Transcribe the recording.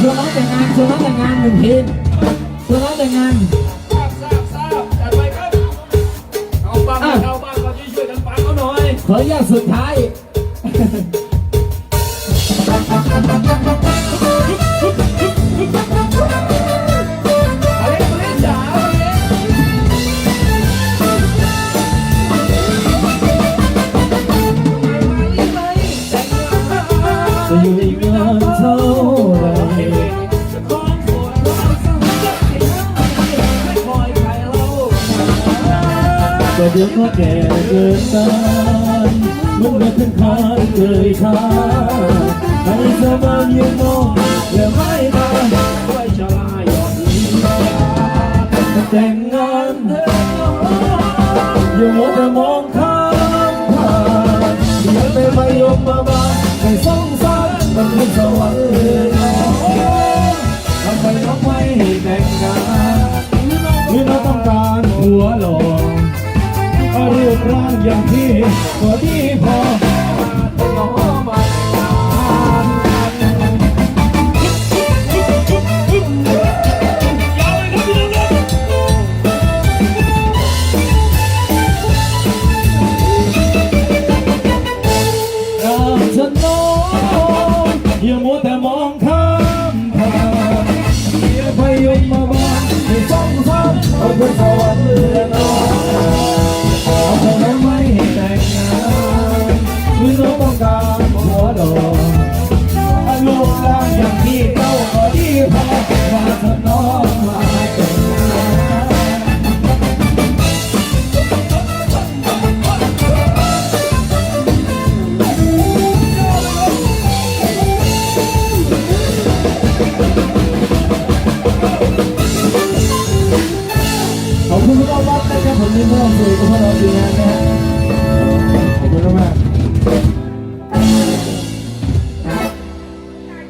ชวนน้องแต่งงานชวนน้องแต่งงานหนึ่งทีชวนน้องแต่งงานทราบทราบทราบจัดไปครับ เอาบ้างเอาบ้างก็ช่วยกันปังเขาหน่อย ขออนุญาตสุดท้าย ก็เดี๋ยวก็แก่เกินตานมันมาถึงคานเกยคาให้สบายยังมองและไม่มาไว้ชะลาหยอดนี้แต่งงานเธออย่ามัวแต่มองข้ามผ่านอย่าไปพยมมา ร่างอย่างพี่ก็ดีพอน้องมารักฉันน้องอย่ามัวแต่มองข้ามผ่านอย่าไปยมมาบ้านให้สงสารเอาเป็นสวรรค์เลยเนอา ขอ